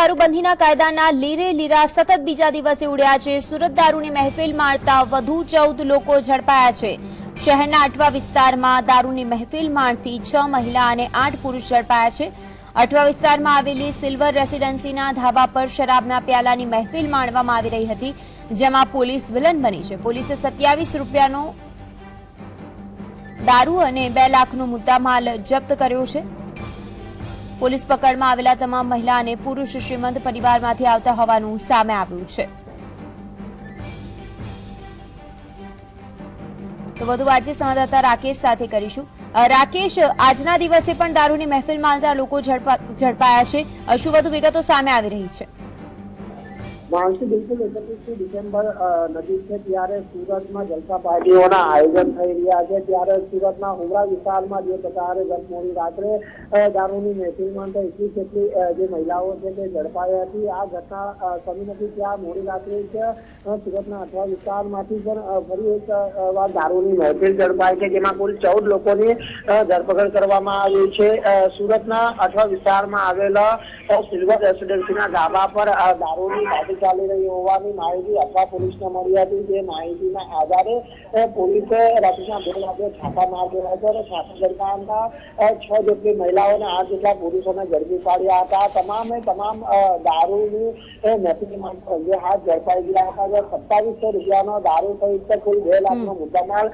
દારૂબંધીના કાયદાના લીરે લીરા સતત બીજા દિવસે ઉડ્યા છે. સુરત દારૂની મહેફિલ માણતા વધુ ચૌદ લોકો ઝડપાયા છે. શહેરના અઠવા વિસ્તારમાં દારૂની મહેફિલ માણતી છ મહિલા અને આઠ પુરુષ ઝડપાયા છે. અઠવા વિસ્તારમાં આવેલી સિલ્વર રેસીડેન્સીના ધાબા પર શરાબના પ્યાલાની મહેફિલ માણવામાં આવી રહી હતી, જેમાં પોલીસ વિલન બની છે. પોલીસે સત્યાવીસ રૂપિયાનો દારૂ અને બે લાખનો મુદ્દામાલ જપ્ત કર્યો છે. પોલીસ પકડમાં આવેલા તમામ મહિલા અને પુરુષ શ્રીમંત પરિવારમાંથી આવતા હોવાનું સામે આવ્યું છે. તો વધુ વાતચીત સંવાદદાતા રાકેશ સાથે કરીશું. રાકેશ, આજના દિવસે પણ દારૂની મહેફિલ માનતા લોકો ઝડપાયા છે. શું વધુ વિગતો સામે આવી રહી છે? માનસી બિલકુલ એકત્રીસમી ડિસેમ્બર નજીક છે ત્યારે સુરતમાં જલસા પાર્ટીઓના આયોજન થઈ રહ્યા છે. ત્યારે સુરતના ઉમરા વિસ્તારમાં જે પ્રકારે ગત મોડી રાત્રે દારૂની મહેફિલમાં તો એકવીસ જેટલી જે મહિલાઓ છે તે ઝડપાઈ હતી. આ ઘટના સમી નથી ત્યાં મોડી રાત્રે જ સુરતના અઠવા વિસ્તારમાંથી પણ ફરી એક વાર દારૂની મહેફિલ ઝડપાઈ છે, જેમાં કુલ ચૌદ લોકોની ધરપકડ કરવામાં આવી છે. સુરતના અઠવા વિસ્તારમાં આવેલા સિલ્વર રેસિડેન્સીના ધાબા પર દારૂની ચાલી રહી હોવાની માહિતી અથવા પોલીસને મળી હતી. જે માહિતીના આધારે પોલીસે રાત્રિના બે વાગે છાપા માર કર્યા હતો અને છાપા દરમિયાનના છ જેટલી મહિલાઓને આઠ જેટલા પુરુષોને ઝડપી પાડ્યા હતા. તમામે તમામ દારૂની અ, અંગે હાથ ઝડપાઈ ગયા હતા. સત્તાવીસો રૂપિયાનો દારૂ સહિત કુલ બે લાખનો મુદ્દામાલ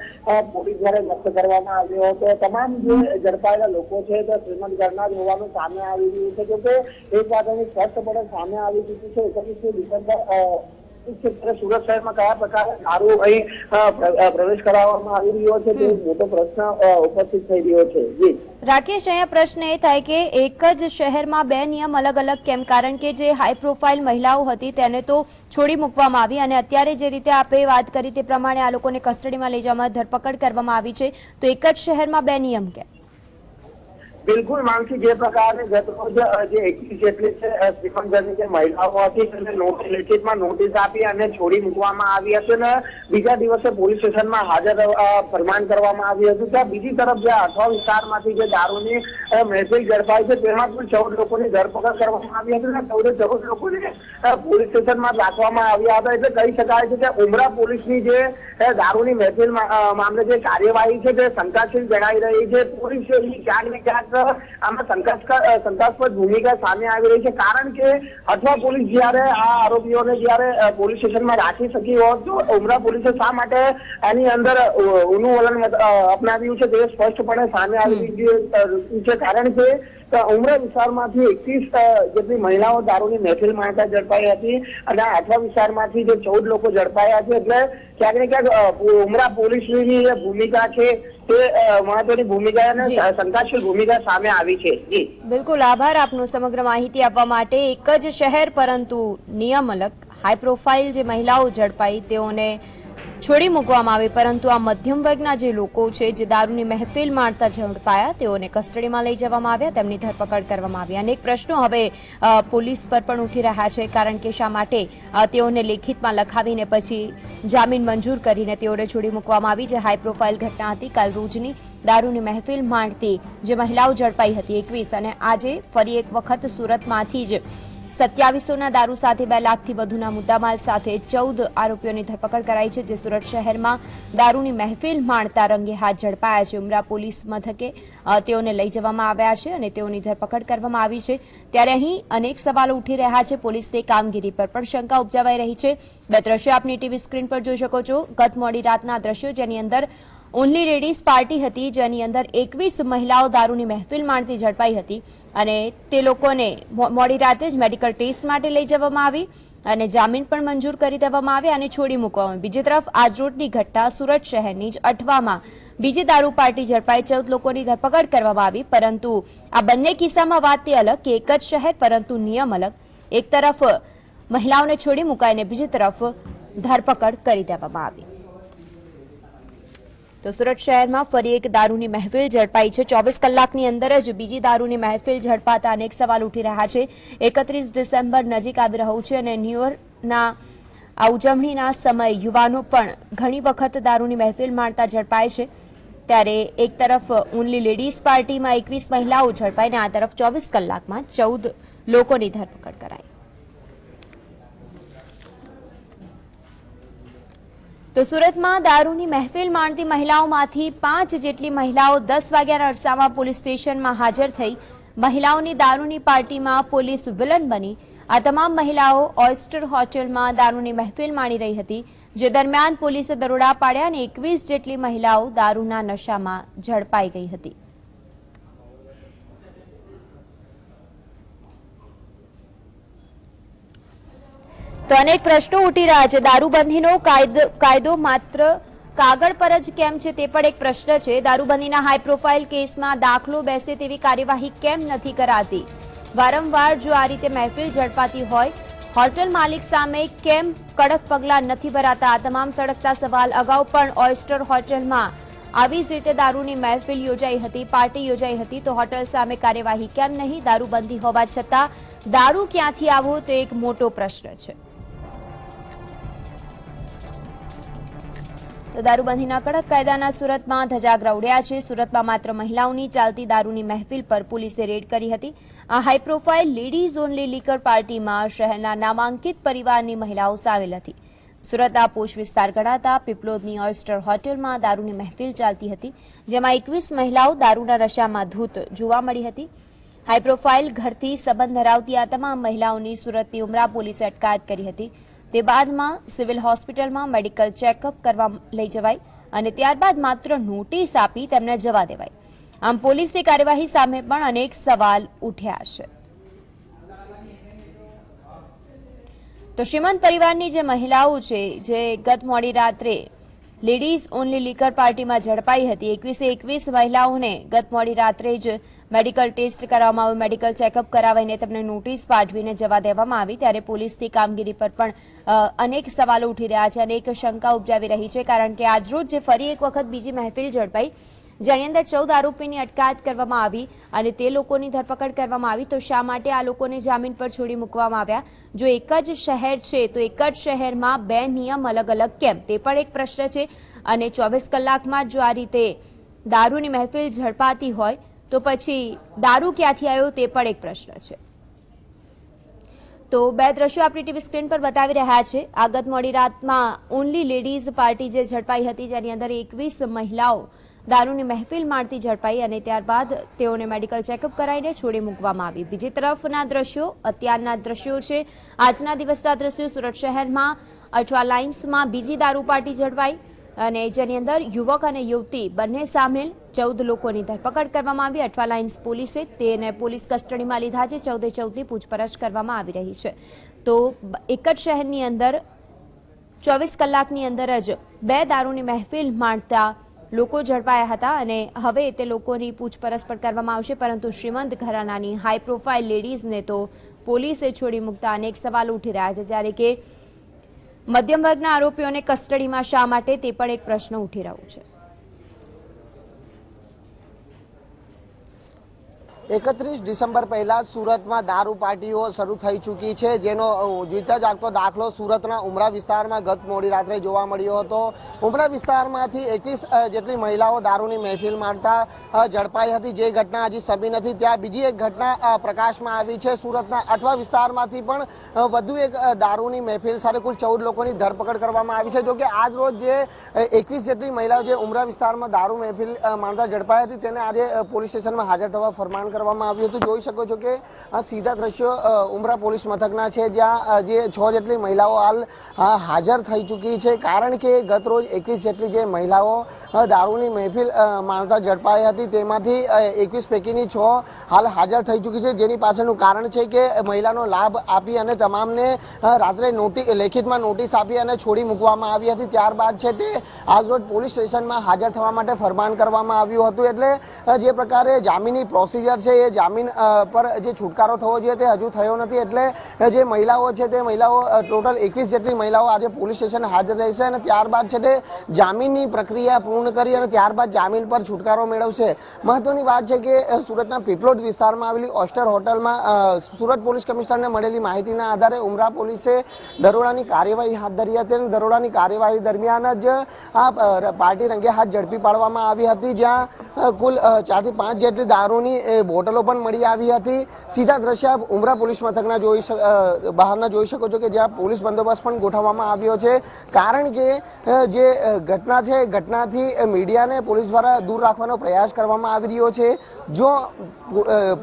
પોલીસ દ્વારા જપ્ત કરવામાં આવ્યો હતો. તમામ જે ઝડપાયેલા લોકો છે તે શ્રીમંત ઘરના જ હોવાનું સામે આવી રહ્યું છે. જોકે એક વાત અહીં સ્પષ્ટપણે સામે આવી ચૂકી છે. એકત્રીસમી ડિસેમ્બર સુરત શહેરમાં કયા પ્રકારે દારૂ અહીં પ્રવેશ કરાવવામાં આવી રહ્યો છે? તે મોટો પ્રશ્ન ઉપસ્થિત થઈ રહ્યો છે. જી. રાકેશ અહીંયા પ્રશ્ન એ થાય કે એક જ શહેરમાં બે નિયમ અલગ અલગ કેમ? કારણ કે જે હાઈ પ્રોફાઇલ મહિલાઓ હતી તેને તો છોડી મૂકવામાં આવી અને અત્યારે જે રીતે આપે વાત કરી તે પ્રમાણે આ લોકોને કસ્ટડીમાં લઈ જવામાં ધરપકડ કરવામાં આવી છે. તો એક જ શહેરમાં બે નિયમ કેમ? બિલકુલ માનસી જે પ્રકારે ગતરોજ જે એકવીસ જેટલી છે શ્રીફળજની જે મહિલાઓ હતી તેને નોટિસ નોટિસ આપી અને છોડી મૂકવામાં આવી હતી અને બીજા દિવસે પોલીસ સ્ટેશનમાં હાજર ફરમાન કરવામાં આવ્યું હતું. ત્યાં બીજી તરફ જે અઠવા વિસ્તારમાંથી જે દારૂની મહેફિલ ઝડપાઈ છે, તેમાં પણ ચૌદ લોકોની ધરપકડ કરવામાં આવી હતી અને ચૌદે, ચૌદ લોકોને પોલીસ સ્ટેશનમાં રાખવામાં આવ્યા હતા. એટલે કહી શકાય છે કે ઉમરા પોલીસની જે દારૂની મહેફિલ મામલે જે કાર્યવાહી છે, તે શંકાશીલ જણાઈ રહી છે. પોલીસ ક્યાંક ને ક્યાંક આમાં શંકાસ્પદ ભૂમિકા સામે આવી રહી છે. કારણ કે અથવા પોલીસ જયારે આ આરોપીઓને જયારે પોલીસ સ્ટેશનમાં રાખી શકી હોત તો ઉમરા પોલીસે શા માટે આની અંદર અ, વલણ અપનાવ્યું છે તે સ્પષ્ટપણે સામે આવી રહ્યું છે. કારણ કે ઉમરા વિસ્તારમાંથી એકત્રીસ જેટલી મહિલાઓ દારૂની મહેફિલ માણતા ઝડપાઈ હતી અને આઠવા વિસ્તારમાંથી જે ચૌદ લોકો ઝડપાયા છે એટલે ક્યાંક ને ક્યાંક ઉમરા પોલીસની જે ભૂમિકા છે તે મહત્વની ભૂમિકા અને શંકાશીલ ભૂમિકા સામે આવી છે. જી. બિલકુલ આભાર આપનો સમગ્ર માહિતી આપવા માટે. એક જ શહેર પરંતુ નિયમ અલગ હાઈ પ્રોફાઇલ જે મહિલાઓ ઝડપાઈ તેઓને છોડી મૂકવામાં આવી, પરંતુ આ મધ્યમ વર્ગના જે લોકો છે, જે દારૂની મહેફિલ માણતા ઝડપાયા, તેઓને કસ્ટડીમાં લઈ જવામાં આવ્યા, તેમની ધરપકડ કરવામાં આવી. અનેક પ્રશ્નો હવે પોલીસ પર પણ ઉઠી રહ્યા છે, કારણ કે શા માટે તેઓને લેખિતમાં લખાવીને પછી જામીન મંજૂર કરીને તેઓને છોડી મૂકવામાં આવી. જે હાઈ પ્રોફાઇલ ઘટના હતી, કાલ રોજની દારૂની મહેફિલ માણતી, જે મહિલાઓ ઝડપાઈ હતી, એકવીસ. અને આજે ફરી એક વખત સુરતમાંથી જ સત્યાવીસોના દારૂ સાથે બે લાખથી વધુના મુદ્દામાલ સાથે ચૌદ આરોપીઓની ધરપકડ કરાઈ છે, જે સુરત શહેરમાં દારૂની મહેફિલ માણતા રંગે હાથ ઝડપાયા છે. ઉમરા પોલીસ મથકે તેઓને લઈ જવામાં આવ્યા છે અને તેઓની ધરપકડ કરવામાં આવી છે. ત્યારે અહીં અનેક સવાલો ઉઠી રહ્યા છે. પોલીસની કામગીરી પર પણ શંકા ઉપજાવાઈ રહી છે. બે દ્રશ્યો આપની ટીવી સ્ક્રીન પર જોઈ શકો છો. ગત મોડી રાતના દ્રશ્યો જેની અંદર ઓનલી લેડીઝ પાર્ટી હતી, જેની અંદર એકવીસ મહિલાઓ દારૂની મહેફિલ માણતી ઝડપાઈ હતી. અને તે લોકોને મોડી રાતે જ મેડિકલ ટેસ્ટ માટે લઈ જવામાં આવી અને જામીન પણ મંજૂર કરી દેવામાં આવ્યા અને છોડી મૂકવામાં બીજી તરફ આજરોડની ઘટના સુરત શહેરની જ અઠવામાં બીજી દારૂ પાર્ટી ઝડપાઈ ચૌદ લોકોની ધરપકડ કરવામાં આવી. પરંતુ આ બંને કિસ્સામાં વાત તે અલગ કે એક જ શહેર, પરંતુ નિયમ અલગ. એક તરફ મહિલાઓને છોડી મુકાઈને બીજી તરફ ધરપકડ કરી દેવામાં આવી. તો સુરત શહેરમાં ફરી એક દારૂની મહેફિલ ઝડપાઈ છે. ચોવીસ કલાકની અંદર જ બીજી દારૂની મહેફિલ ઝડપાતા અનેક સવાલ ઉઠી રહ્યા છે. એકત્રીસ ડિસેમ્બર નજીક આવી રહ્યું છે અને ન્યૂ યરના આ ઉજવણીના સમયે યુવાનો પણ ઘણી વખત દારૂની મહેફિલ માણતા ઝડપાય છે. ત્યારે એક તરફ ઓનલી લેડીઝ પાર્ટીમાં એકવીસ મહિલાઓ ઝડપાઈને આ તરફ ચોવીસ કલાકમાં ચૌદ લોકોની ધરપકડ કરાઈ. તો સુરતમાં દારૂની મહેફિલ માણતી મહિલાઓમાંથી પાંચ જેટલી મહિલાઓ દસ વાગ્યાના અરસામાં પોલીસ સ્ટેશનમાં હાજર થઈ. મહિલાઓની દારૂની પાર્ટીમાં પોલીસ વિલન બની. આ તમામ મહિલાઓ ઓયસ્ટર હોટેલમાં દારૂની મહેફિલ માણી રહી હતી, જે દરમિયાન પોલીસે દરોડા પાડ્યા અને એકવીસ જેટલી મહિલાઓ દારૂના નશામાં ઝડપાઈ ગઈ હતી. તો અનેક પ્રશ્નો ઉઠી રહ્યા છે. દારૂબંધીનો કાયદો માત્ર કાગળ પર જ કેમ છે તે પણ એક પ્રશ્ન છે. દારૂબંધીના હાઈ પ્રોફાઇલ કેસમાં દાખલો બેસે તેવી કાર્યવાહી કેમ નથી કરાતી? વારંવાર જો આ રીતે મહેફિલ ઝડપાતી હોય, હોટેલ માલિક સામે કેમ કડક પગલાં નથી ભરાતા? આ તમામ સડકતા સવાલ અગાઉ પણ ઓયસ્ટર હોટેલમાં આવી જ રીતે દારૂની મહેફિલ યોજાઈ હતી, પાર્ટી યોજાઈ હતી. તો હોટલ સામે કાર્યવાહી કેમ નહીં? દારૂબંધી હોવા છતાં દારૂ ક્યાંથી આવવો તે એક મોટો પ્રશ્ન છે. તો દારૂબંધીના કડક કાયદાના સુરતમાં ધજાગરા ઉડ્યા છે. સુરતમાં માત્ર મહિલાઓની ચાલતી દારૂની મહેફિલ પર પોલીસે રેડ કરી હતી. આ high profile ladies only liquor પાર્ટીમાં શહેરના નામાંકિત પરિવારની મહિલાઓ સામેલ હતી. સુરતના પોષ વિસ્તાર ગણાતા પીપલોદની ઓયસ્ટર હોટેલમાં દારૂની મહેફિલ ચાલતી હતી, જેમાં એકવીસ મહિલાઓ દારૂના નશામાં ધૂત જોવા મળી હતી. હાઈ પ્રોફાઇલ ઘરથી સંબંધ ધરાવતી આ તમામ મહિલાઓની સુરતની ઉમરા પોલીસે અટકાયત કરી હતી. તે બાદમાં સિવિલ હોસ્પિટલમાં મેડિકલ ચેકઅપ કરવા લઈ જવાય અને ત્યારબાદ માત્ર નોટિસ આપી તેમને જવા દેવાય. આમ પોલીસની કાર્યવાહી સામે પણ અનેક સવાલ ઉઠ્યા છે. તો શ્રીમંત પરિવારની જે મહિલાઓ છે, જે ગત મોડી રાત્રે લેડીઝ ઓનલી લીકર પાર્ટીમાં ઝડપાઈ હતી, એકવીસે એકવીસ મહિલાઓને ગત મોડી રાત્રે જ મેડિકલ ટેસ્ટ કરવામાં આવ્યું, મેડિકલ ચેકઅપ કરાવીને તેમને નોટિસ પાઠવીને જવા દેવામાં આવી. ત્યારે પોલીસની કામગીરી પર પણ અનેક સવાલો ઉઠી રહ્યા છે અનેક શંકા ઉપજાવી રહી છે, કારણ કે આજરોજ જે ફરી એક વખત બીજી મહેફિલ ઝડપાઈ, જેની અંદર ચૌદ આરોપીની અટકાયત કરવામાં આવી અને તે લોકોની ધરપકડ કરવામાં આવી. તો શા માટે આ લોકોને જામીન પર છોડી મૂકવામાં આવ્યા? જો એક જ શહેર છે, તો એક જ શહેરમાં બે નિયમ અલગ અલગ કેમ? તે પણ એક પ્રશ્ન છે અને ચોવીસ કલાકમાં જો આ રીતે દારૂની મહેફિલ ઝડપાતી હોય તો પછી દારૂ ક્યાંથી આવ્યો તે પણ એક પ્રશ્ન છે. તો બે દ્રશ્યો આપણી ટીવી સ્ક્રીન પર બતાવી રહ્યા છે. આગત મોડી રાતમાં ઓનલી લેડીઝ પાર્ટી જે ઝડપાઈ હતી, જેની અંદર એકવીસ મહિલાઓ દારૂની મહેફિલ માણતી ઝડપાઈ અને ત્યારબાદ તેઓને મેડિકલ ચેકઅપ કરાવીને છોડી મૂકવામાં આવી. બીજી તરફના દ્રશ્યો, અત્યારના દ્રશ્યો છે. આજના દિવસના દ્રશ્યો સુરત શહેરમાં, અઠવા લાઇન્સમાં બીજી દારૂ પાર્ટી ઝડપાઈ. અને જેની અંદર યુવક અને યુવતી બંને સામેલ ચૌદ લોકોની ધરપકડ કરવામાં આવી. અઠવા લાઇન્સ પોલીસે તેને પોલીસ કસ્ટડીમાં લીધા છે. ચૌદે ચૌદની પૂછપરછ કરવામાં આવી રહી છે. તો એક જ શહેરની અંદર ચોવીસ કલાકની અંદર જ બે દારૂની મહેફિલ માણતા લોકો ઝડપાયા હતા અને હવે તે લોકોની પૂછપરછ પણ કરવામાં આવશે. પરંતુ શ્રીમંત ઘરાનાની હાઈ પ્રોફાઇલ લેડીઝને તો પોલીસે છોડી મૂકતા અનેક સવાલો ઉઠી રહ્યા છે. જ્યારે કે મધ્યમ વર્ગના આરોપીઓને કસ્ટડીમાં શા માટે તે પણ એક પ્રશ્ન ઉઠી રહ્યો છે. એકત્રીસ ડિસેમ્બર પહેલાં સુરતમાં દારૂ પાર્ટીઓ શરૂ થઈ ચૂકી છે જેનો જીતા જાગતો દાખલો સુરતના ઉમરા વિસ્તારમાં ગત મોડી રાત્રે જોવા મળ્યો હતો. ઉમરા વિસ્તારમાંથી એકવીસ જેટલી મહિલાઓ દારૂની મહેફિલ મારતા અ, ઝડપાઈ હતી જે ઘટના હજી સમી નથી. ત્યાં બીજી એક ઘટના પ્રકાશમાં આવી છે. સુરતના અઠવા વિસ્તારમાંથી પણ વધુ એક દારૂની મહેફિલ સાથે કુલ ચૌદ લોકોની ધરપકડ કરવામાં આવી છે. જોકે આજ રોજ જે એકવીસ જેટલી મહિલાઓ જે ઉમરા વિસ્તારમાં દારૂ મહેફિલ માણતા ઝડપાઈ હતી તેને આજે પોલીસ સ્ટેશનમાં હાજર થવા ફરમાન કરવામાં આવ્યું હતું. જોઈ શકો છો કે, આ સીધા દ્રશ્યો ઉમરા પોલીસ મથકના છે, જ્યાં જે છ જેટલી મહિલાઓ હાલ હાજર થઈ ચૂકી છે. કારણ કે ગત રોજ એકવીસ જેટલી જે મહિલાઓ દારૂની મહેફિલ માણતા ઝડપાઈ હતી, તેમાંથી એકવીસ પૈકીની છ હાલ હાજર થઈ ચૂકી છે. જેની પાછળનું કારણ છે કે, મહિલાનો લાભ આપી અને તમામને રાત્રે નોટિસ લેખિતમાં નોટિસ આપી અને છોડી મૂકવામાં આવી હતી. ત્યારબાદ છે તે આજરોજ પોલીસ સ્ટેશનમાં હાજર થવા માટે ફરમાન કરવામાં આવ્યું હતું. એટલે જે પ્રકારે જામીની પ્રોસિજર છે, એ જામીન પર જે છુટકારો થવો જોઈએ તે હજુ થયો નથી. એટલે જે મહિલાઓ છે તે મહિલાઓ ટોટલ એકવીસ જેટલી મહિલાઓ આજે પોલીસ સ્ટેશન હાજર રહેશે અને ત્યારબાદ છે તે જામીનની પ્રક્રિયા પૂર્ણ કરી અને ત્યારબાદ જામીન પર છુટકારો મેળવશે. મહત્વની વાત છે કે સુરતના પીપલોદ વિસ્તારમાં આવેલી ઓસ્ટર હોટલમાં સુરત પોલીસ કમિશનરને મળેલી માહિતીના આધારે ઉમરા પોલીસે દરોડાની કાર્યવાહી હાથ ધરી હતી અને દરોડાની કાર્યવાહી દરમિયાન જ આ પાર્ટી રંગે હાથ ઝડપી પાડવામાં આવી હતી, જ્યાં કુલ ચારથી પાંચ જેટલી દારૂની બોટલો પણ મળી આવી હતી. સીધા દ્રશ્ય આપ ઉમરા પોલીસ મથકના જોઈ બહારના જોઈ શકો છો કે જ્યાં પોલીસ બંદોબસ્ત પણ ગોઠવવામાં આવ્યો છે. કારણ કે જે ઘટના છે ઘટનાથી મીડિયાને પોલીસ દ્વારા દૂર રાખવાનો પ્રયાસ કરવામાં આવી રહ્યો છે. જો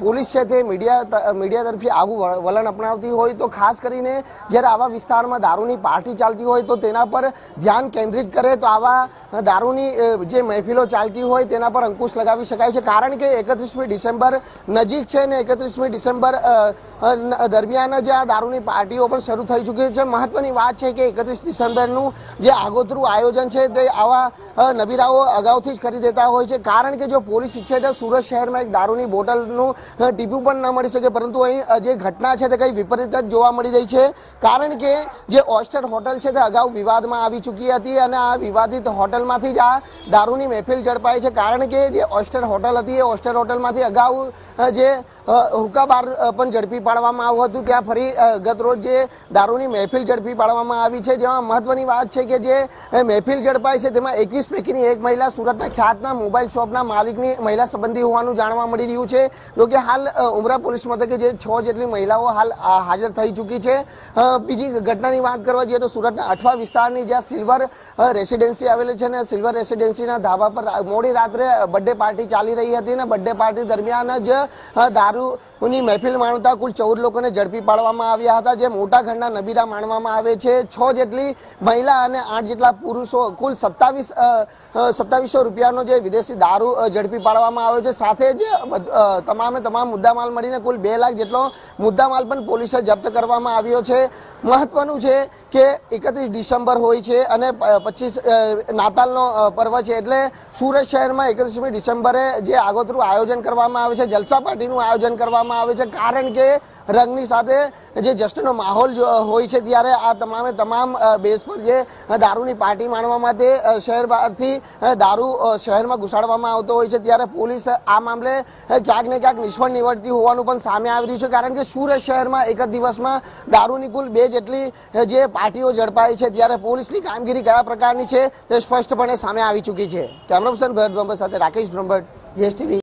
પોલીસ છે તે મીડિયા મીડિયા તરફથી આવું વલણ અપનાવતી હોય તો ખાસ કરીને જ્યારે આવા વિસ્તારમાં દારૂની પાર્ટી ચાલતી હોય તો તેના પર ધ્યાન કેન્દ્રિત કરે તો આવા દારૂની જે મહેફિલો ચાલતી હોય તેના પર અંકુશ લગાવી શકાય છે. કારણ કે એકત્રીસમી ડિસેમ્બર નજીક છે ને એકત્રીસમી ડિસેમ્બર દરમિયાન જ આ દારૂની પાર્ટીઓ પણ શરૂ થઈ ચૂકી છે. મહત્વની વાત છે કે એકત્રીસ ડિસેમ્બરનું જે આગોતરું આયોજન છે તે આવા નબીરાઓ અગાઉથી જ કરી દેતા હોય છે. કારણ કે જો પોલીસ ઈચ્છે તો સુરત શહેરમાં એક દારૂની બોટલનું ટીપું પણ ન મળી શકે. પરંતુ અહીં જે ઘટના છે તે કંઈ વિપરીત જ જોવા મળી રહી છે. કારણ કે જે ઓસ્ટર હોટલ છે તે અગાઉ વિવાદમાં આવી ચૂકી હતી અને આ વિવાદિત હોટલમાંથી જ આ દારૂની મહેફિલ ઝડપાઈ છે. કારણ કે જે ઓસ્ટર હોટલ હતી એ ઓસ્ટર હોટલમાંથી અગાઉ જે અ, હુક્કા બાર અ, પણ ઝડપી પાડવામાં આવ્યું હતું ત્યાં ફરી ગત રોજ જે દારૂની મહેફિલ ઝડપી પાડવામાં આવી છે જેમાં મહત્વની વાત છે કે જે મહેફિલ ઝડપાઈ છે તેમાં એકવીસ પૈકીની એક મહિલા સુરતના ખ્યાતના મોબાઈલ શોપના માલિકની મહિલા સંબંધી હોવાનું જાણવા મળી રહ્યું છે. જોકે હાલ ઉમરા પોલીસ મથકે જે છ જેટલી મહિલાઓ હાલ હાજર થઈ ચૂકી છે. બીજી ઘટનાની વાત કરવા જઈએ તો સુરતના અઠવા વિસ્તારની જ્યાં સિલ્વર રેસિડેન્સી આવેલી છે ને સિલ્વર રેસિડેન્સીના ધાબા પર મોડી રાત્રે બર્થડે પાર્ટી ચાલી રહી હતી ને બર્થડે પાર્ટી દરમિયાન જ અ, દારૂની મહેફિલ માણતા કુલ ચૌદ લોકોને ઝડપી પાડવામાં આવ્યા હતા જે મોટા ઘરના નબીરા માણવામાં આવે છે. છ જેટલી મહિલા અને આઠ જેટલા પુરુષો કુલ સત્તાવીસ સત્તાવીસો રૂપિયાનો જે વિદેશી દારૂ ઝડપી પાડવામાં આવ્યો છે. સાથે જ તમામે તમામ મુદ્દામાલ મળીને કુલ બે લાખ જેટલો મુદ્દામાલ પણ પોલીસે જપ્ત કરવામાં આવ્યો છે. મહત્વનું છે કે એકત્રીસ ડિસેમ્બર હોય છે અને પચીસ નાતાલનો પર્વ છે. એટલે સુરત શહેરમાં એકત્રીસમી ડિસેમ્બરે જે આગોતરું આયોજન કરવામાં આવે છે જલસા પાર્ટીનું આયોજન કરવામાં આવે છે, કારણ કે રંગની સાથે જે જશ્નનો માહોલ હોય છે ત્યારે આ તમામે તમામ બેસ પર જે દારૂની પાર્ટી માણવા માટે શહેર બહારથી દારૂ શહેરમાં ઘુસાડવામાં આવતો હોય છે, ત્યારે પોલીસ આ મામલે ક્યાંક ને ક્યાંક નિષ્ફળ નીવડતી હોવાનું પણ સામે આવી રહ્યું છે, કારણ કે સુરત શહેરમાં એક જ દિવસમાં દારૂની કુલ બે જેટલી જે પાર્ટીઓ ઝડપાઈ છે, ત્યારે પોલીસની કામગીરી કયા પ્રકારની છે, તે સ્પષ્ટપણે સામે આવી ચૂકી છે. કેમેરા પર્સન ભરત બ્રહ્મભટ્ટ સાથે રાકેશ બ્રહ્મભટ્ટ જીએસટીવી ટીવી.